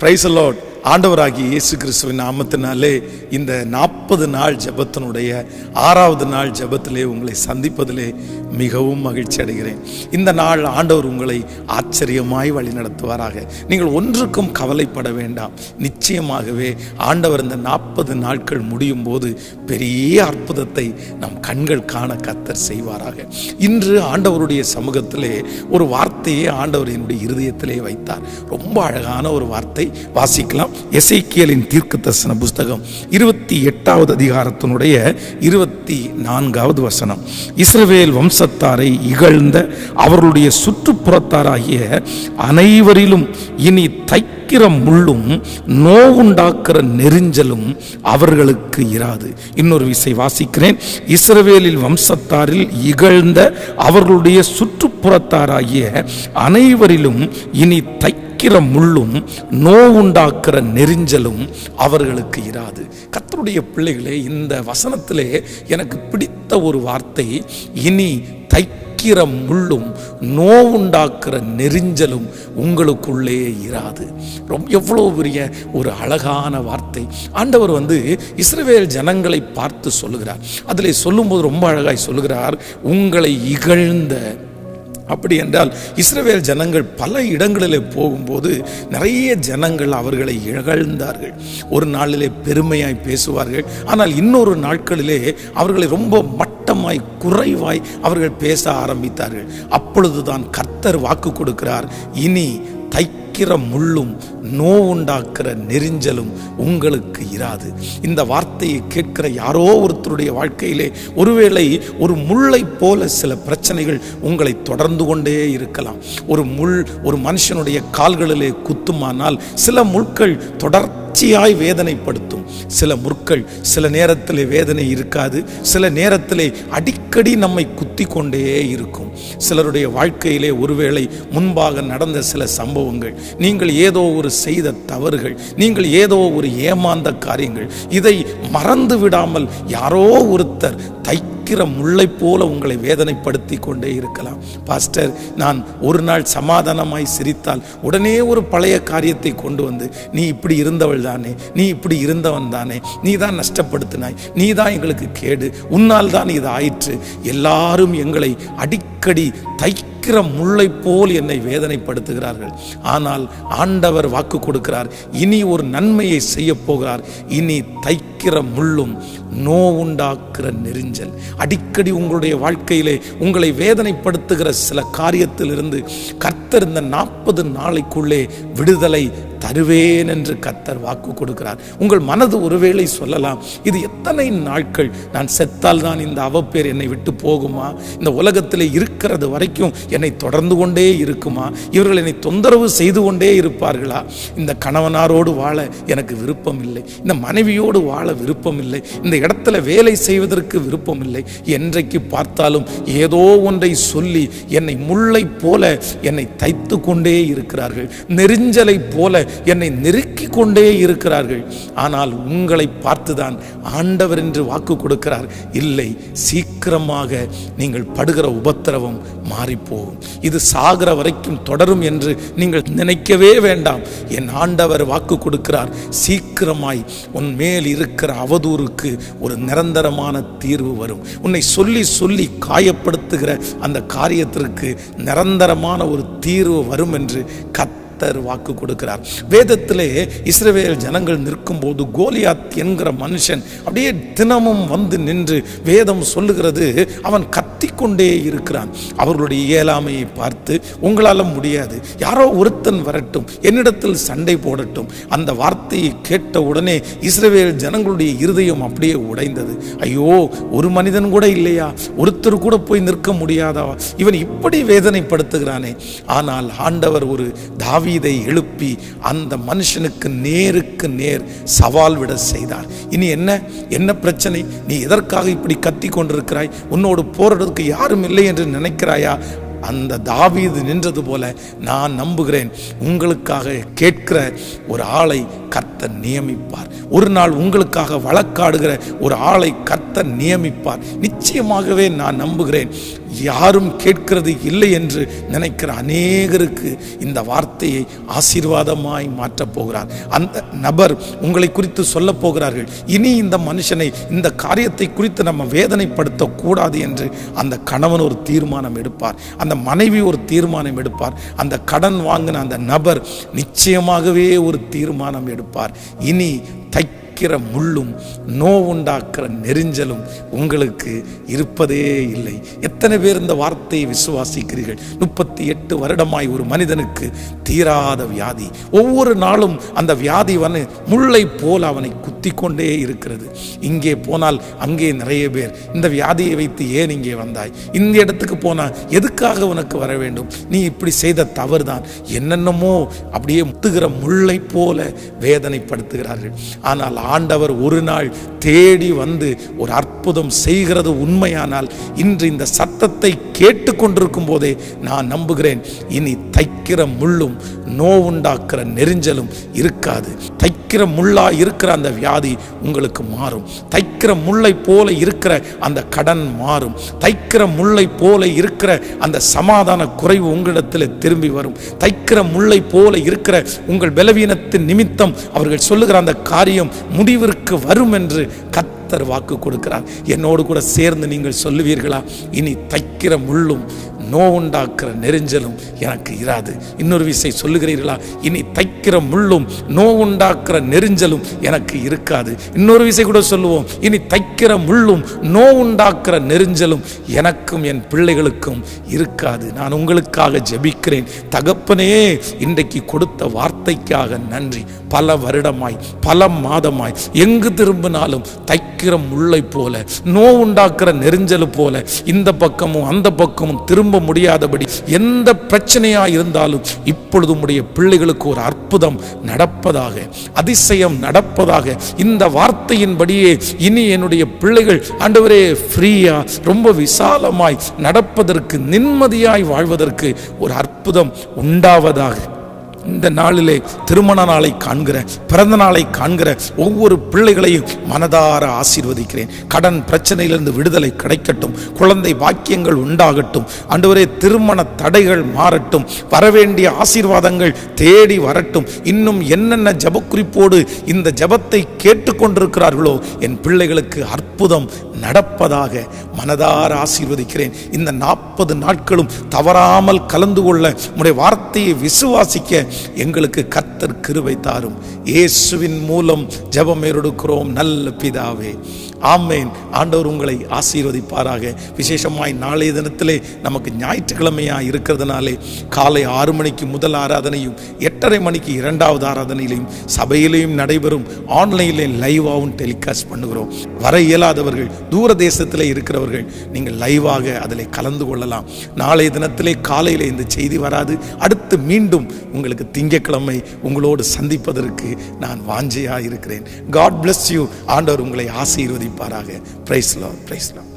Price allot ஆண்டவராகிய இயேசு கிறிஸ்துவின் நாமத்தினாலே இந்த நாற்பது நாள் ஜெபத்தினுடைய ஆறாவது நாள் ஜபத்திலே உங்களை சந்திப்பதிலே மிகவும் மகிழ்ச்சி அடைகிறேன். இந்த நாள் ஆண்டவர் உங்களை ஆச்சரியமாய் வழி நடத்துவாராக. நீங்கள் ஒன்றுக்கும் கவலைப்பட வேண்டாம். நிச்சயமாகவே ஆண்டவர் இந்த நாற்பது நாட்கள் முடியும் போது பெரிய அற்புதத்தை நம் கண்கள் காண கத்தர் செய்வாராக. இன்று ஆண்டவருடைய சமூகத்திலே ஒரு வார்த்தையை ஆண்டவர் என்னுடைய இருதயத்திலே வைத்தார். ரொம்ப அழகான ஒரு வார்த்தை. வாசிக்கலாம். எசைக்கியலின் தீர்க்க தரிசன புஸ்தகம் இருபத்தி எட்டாவது அதிகாரத்தினுடைய இருபத்தி நான்காவது வசனம். இஸ்ரவேல் வம்ச தேசத்தாரை இகழ்ந்த அவர்களுடைய சுற்றுப்புறத்தாராகிய அனைவரிலும் இனி தைக்கிற முள்ளும் நோவுண்டாக்குற நெரிஞ்சலும் அவர்களுக்கு இராது. இன்னொரு விசை வாசிக்கிறேன். இஸ்ரவேலில் வம்சத்தாரில் இகழ்ந்த அவர்களுடைய சுற்றுப்புறத்தாராகிய அனைவரிலும் இனி தை தைக்கிற முள்ளும் நோவுண்டாக்குற நெரிஞ்சலும் அவர்களுக்கு இராது. கத்தருடைய பிள்ளைகளே இந்த வசனத்திலே எனக்கு பிடித்த ஒரு வார்த்தை இனி தைக்கிற முள்ளும் நோவுண்டாக்குற நெரிஞ்சலும் உங்களுக்குள்ளே இராது. ரொம்ப எவ்வளோ பெரிய ஒரு அழகான வார்த்தை. ஆண்டவர் வந்து இஸ்ரவேல் ஜனங்களை பார்த்து சொல்லுகிறார். அதில் சொல்லும்போது ரொம்ப அழகாய் சொல்லுகிறார் உங்களை இகழ்ந்த அப்படி என்றால் இஸ்ரவேல் ஜனங்கள் பல இடங்களிலே போகும்போது நிறைய ஜனங்கள் அவர்களை இகழ்ந்தார்கள். ஒரு நாளிலே பெருமையாய் பேசுவார்கள். ஆனால் இன்னொரு நாட்களிலே அவர்களை ரொம்ப மட்டமாய் குறைவாய் அவர்கள் பேச ஆரம்பித்தார்கள். அப்பொழுதுதான் கர்த்தர் வாக்கு கொடுக்கிறார். இனி தைக்கிற முள்ளும் நோவுண்டாக்குற நெரிஞ்சலும் உங்களுக்கு இராது. இந்த வார்த்தையை கேட்கிற யாரோ ஒருத்தருடைய வாழ்க்கையிலே ஒருவேளை ஒரு முள்ளை போல சில பிரச்சனைகள் உங்களை தொடர்ந்து கொண்டே இருக்கலாம். ஒரு முள் ஒரு மனுஷனுடைய கால்களிலே குத்துமானால் சில முட்கள் தொடர் தொடர்ச்சியாய் வேதனைப்படுத்தும். சில முற்கள் சில நேரத்தில் வேதனை இருக்காது. சில நேரத்திலே அடிக்கடி நம்மை குத்தி கொண்டே இருக்கும். சிலருடைய வாழ்க்கையிலே ஒருவேளை முன்பாக நடந்த சில சம்பவங்கள் நீங்கள் ஏதோ ஒரு செய்த தவறுகள் நீங்கள் ஏதோ ஒரு ஏமாந்த காரியங்கள் இதை மறந்து விடாமல் யாரோ ஒருத்தர் தை தைக்கிற முல்லை போல உங்களை வேதனைப்படுத்தி கொண்டே இருக்கலாம். பாஸ்டர் நான் ஒரு நாள் சமாதானமாய் சிரித்தால் உடனே ஒரு பழைய காரியத்தை கொண்டு வந்து நீ இப்படி இருந்தவள் தானே நீ இப்படி இருந்தவன் தானே நீ தான் நஷ்டப்படுத்தினாய் நீ தான் எங்களுக்கு கேடு உன்னால் தான் இது ஆயிற்று. எல்லாரும் எங்களை அடிக்கடி தை இருக்கிற முள்ளை போல் என்னை வேதனைப்படுத்துகிறார்கள். ஆனால் ஆண்டவர் வாக்கு கொடுக்கிறார். இனி ஒரு நன்மையை செய்ய போகிறார். இனி தைக்கிற முள்ளும் நோவுண்டாக்குற நெரிஞ்சல். அடிக்கடி உங்களுடைய வாழ்க்கையிலே உங்களை வேதனைப்படுத்துகிற சில காரியத்திலிருந்து கர்த்தர் இந்த நாற்பது நாளைக்குள்ளே விடுதலை தருவேன் என்று கத்தர் வாக்கு கொடுக்கிறார். உங்கள் மனது ஒருவேளை சொல்லலாம் இது எத்தனை நாட்கள்? நான் செத்தால் தான் இந்த அவப்பேர் என்னை விட்டு போகுமா? இந்த உலகத்தில் இருக்கிறது வரைக்கும் என்னை தொடர்ந்து கொண்டே இருக்குமா? இவர்கள் என்னை தொந்தரவு செய்து கொண்டே இருப்பார்களா? இந்த கணவனாரோடு வாழ எனக்கு விருப்பம் இல்லை இந்த மனைவியோடு வாழ விருப்பம் இல்லை இந்த இடத்துல வேலை செய்வதற்கு விருப்பம் இல்லை என்றைக்கு பார்த்தாலும் ஏதோ ஒன்றை சொல்லி என்னை முல்லை போல என்னை தைத்து கொண்டே இருக்கிறார்கள். நெரிஞ்சலை போல என்னை நெருக்கி கொண்டே இருக்கிறார்கள். ஆனால் உங்களை பார்த்துதான் ஆண்டவர் என்று வாக்கு கொடுக்கிறார். இல்லை சீக்கிரமாக நீங்கள் படுகிற உபத்திரவம் மாறிப்போகும் இது சாகிற வரைக்கும் தொடரும் என்று நீங்கள் நினைக்கவே வேண்டாம். என் ஆண்டவர் வாக்கு கொடுக்கிறார். சீக்கிரமாய் உன் மேல் இருக்கிற அவதூறுக்கு ஒரு நிரந்தரமான தீர்வு வரும். உன்னை சொல்லி சொல்லி காயப்படுத்துகிற அந்த காரியத்திற்கு நிரந்தரமான ஒரு தீர்வு வரும் என்று கத் கர்த்தர் வாக்கு கொடுக்கிறார். வேதத்திலே இஸ்ரவேல் ஜனங்கள் நிற்கும்போது கோலியாத் என்கிற மனுஷன் அப்படியே தினமும் வந்து நின்று வேதம் சொல்லுகிறது. அவன் கத்திக்கொண்டே இருக்கிறான். அவர்களுடைய இயலாமையை பார்த்து உங்களால் முடியாது. யாரோ ஒருத்தன் வரட்டும். என்னிடத்தில் சண்டை போடட்டும். அந்த வார்த்தையை கேட்ட உடனே இஸ்ரவேல் ஜனங்களுடைய இருதயம் அப்படியே உடைந்தது. ஐயோ ஒரு மனிதன் கூட இல்லையா? ஒருத்தர் கூட போய் நிற்க முடியாதா? இவன் இப்படி வேதனைப்படுத்துகிறானே. ஆனால் ஆண்டவர் ஒரு தாவி தாவீதை எழுப்பி அந்த மனுஷனுக்கு நேருக்கு நேர் சவால் விட செய்தார். இனி என்ன? என்ன பிரச்சனை? நீ எதற்காக இப்படி கத்தி கொண்டிருக்கிறாய்? உன்னோடு போராடுறதுக்கு யாரும் இல்லை என்று நினைக்கிறாயா? அந்த தாவீது நின்றது போல நான் நம்புகிறேன். உங்களுக்காக கேட்கிற ஒரு ஆளை கர்த்தர் நியமிப்பார். ஒரு நாள் உங்களுக்காக வழக்காடுகிற ஒரு ஆளை கர்த்தர் நியமிப்பார். நிச்சயமாகவே நான் நம்புகிறேன். யாரும் கேட்கிறது இல்லை என்று நினைக்கிற அநேகருக்கு இந்த வார்த்தையை ஆசீர்வாதமாய் மாற்றப் போகிறார். அந்த நபர் உங்களை குறித்து சொல்ல போகிறார்கள். இனி இந்த மனுஷனை இந்த காரியத்தை குறித்து நம்ம வேதனைப்படுத்த கூடாது என்று அந்த கணவன் ஒரு தீர்மானம் எடுப்பார். அந்த மனைவி ஒரு தீர்மானம் எடுப்பார். அந்த கடன் வாங்கின அந்த நபர் நிச்சயமாகவே ஒரு தீர்மானம் எடுப்பார். இனி தைக்கிற முள்ளும் நோவுண்டாக்குற நெரிஞ்சலும் உங்களுக்கு இருப்பதே இல்லை. எத்தனை பேர் இந்த வார்த்தையை விசுவாசிக்கிறீர்கள்? முப்பத்தி எட்டு வருடமாய் ஒரு மனிதனுக்கு தீராத வியாதி. ஒவ்வொரு நாளும் அந்த வியாதி வந்து முள்ளை போல் அவனை குத்தி கொண்டே இருக்கிறது. இங்கே போனால் அங்கே நிறைய பேர் இந்த வியாதியை வைத்து ஏன் இங்கே வந்தாய்? இந்த இடத்துக்கு போனால் எதுக்காக உனக்கு வர வேண்டும்? நீ இப்படி செய்த தவறு தான் என்னென்னமோ அப்படியே முத்துகிற முள்ளை போல வேதனைப்படுத்துகிறார்கள். ஆனால் ஆண்டவர் ஒரு நாள் தேடி வந்து ஒரு அற்புதம் செய்கிறது உண்மையானால் இன்று இந்த சத்தத்தை கேட்டுக்கொண்டிருக்கும் போதே நான் நம்புகிறேன். இனி தைக்கிற முள்ளும் நோவுண்டாக்குற நெரிஞ்சலும் இருக்காது. தைக்கிற முள்ளா இருக்கிற அந்த வியாதி உங்களுக்கு மாறும். தைக்கிற முல்லை போல இருக்கிற அந்த கடன் மாறும். தைக்கிற முல்லை போல இருக்கிற அந்த சமாதான குறைவு உங்களிடத்தில் திரும்பி வரும். தைக்கிற முல்லை போல இருக்கிற உங்கள் பலவீனத்தின் நிமித்தம் அவர்கள் சொல்லுகிற அந்த காரியம் முடிவிற்கு வரும் என்று கர்த்தர் வாக்கு கொடுக்கிறார். என்னோடு கூட சேர்ந்து நீங்கள் சொல்லுவீர்களா? இனி தைக்கிற முள்ளும் நோவுண்டாக்குற நெருஞ்சலும் எனக்கு இராது. இன்னொரு விசை சொல்லுகிறீர்களா? இனி தைக்கிற முள்ளும் நோவுண்டாக்குற நெருஞ்சலும் எனக்கு இருக்காது. இன்னொரு விசை கூட சொல்லுவோம். இனி தைக்கிற முள்ளும் நோவுண்டாக்குற நெருஞ்சலும் எனக்கும் என் பிள்ளைகளுக்கும் இருக்காது. நான் உங்களுக்காக ஜெபிக்கிறேன். தகப்பனே இன்றைக்கு கொடுத்த வார்த்தைக்காக நன்றி. பல வருடமாய் பல மாதமாய் எங்கு திரும்பினாலும் தைக்கிற முள்ளை போல நோவுண்டாக்குற நெரிஞ்சல் போல இந்த பக்கமும் அந்த பக்கமும் திரும்ப முடியாதபடி எந்த பிரச்சனையா இருந்தாலும் இப்பொழுது உடைய பிள்ளைகளுக்கு ஒரு அற்புதம் நடப்பதாக அதிசயம் நடப்பதாக இந்த வார்த்தையின்படியே இனி என்னுடைய பிள்ளைகள் ஆண்டவரே ஃப்ரீயா ரொம்ப விசாலமாய் நடப்பதற்கு நிம்மதியாய் வாழ்வதற்கு ஒரு அற்புதம் உண்டாவதாக. இந்த நாளிலே திருமண நாளை காண்கிற பிறந்த நாளை காண்கிற ஒவ்வொரு பிள்ளைகளையும் மனதார ஆசீர்வதிக்கிறேன். கடன் பிரச்சனையிலிருந்து விடுதலை கிடைக்கட்டும். குழந்தை வாக்கியங்கள் உண்டாகட்டும். அன்றுவரே திருமண தடைகள் மாறட்டும். வரவேண்டிய ஆசீர்வாதங்கள் தேடி வரட்டும். இன்னும் என்னென்ன ஜபக்குறிப்போடு இந்த ஜபத்தை கேட்டுக்கொண்டிருக்கிறார்களோ என் பிள்ளைகளுக்கு அற்புதம் நடப்பதாக மனதார ஆசீர்வதிக்கிறேன். இந்த நாற்பது நாட்களும் தவறாமல் கலந்து கொள்ள உடைய வார்த்தையை விசுவாசிக்க எங்களுக்கு கத்தர் கிருவை தாரும். இயேசுவின் மூலம் ஜெபம் ஏறெடுக்கிறோம் நல்ல பிதாவே. ஆமேன். ஆண்டவர் உங்களை ஆசீர்வதிப்பாராக. விசேஷமாய் நாளைய தினத்திலே நமக்கு ஞாயிற்றுக்கிழமையாக இருக்கிறதுனாலே காலை ஆறு மணிக்கு முதல் ஆராதனையும் எட்டரை மணிக்கு இரண்டாவது ஆராதனையிலையும் சபையிலையும் நடைபெறும். ஆன்லைனில் லைவாகவும் டெலிகாஸ்ட் பண்ணுகிறோம். வர இயலாதவர்கள் தூர தேசத்தில் இருக்கிறவர்கள் நீங்கள் லைவாக அதில் கலந்து கொள்ளலாம். நாளைய தினத்திலே காலையில் இந்த செய்தி வராது. அடுத்து மீண்டும் உங்களுக்கு திங்கட்கிழமை உங்களோடு சந்திப்பதற்கு நான் வாஞ்சையாக இருக்கிறேன். காட் பிளஸ் யூ ஆண்டவர் உங்களை ஆசீர்வதிப்பாராக. பிரைஸ்லாம் பிரைஸ்லாம்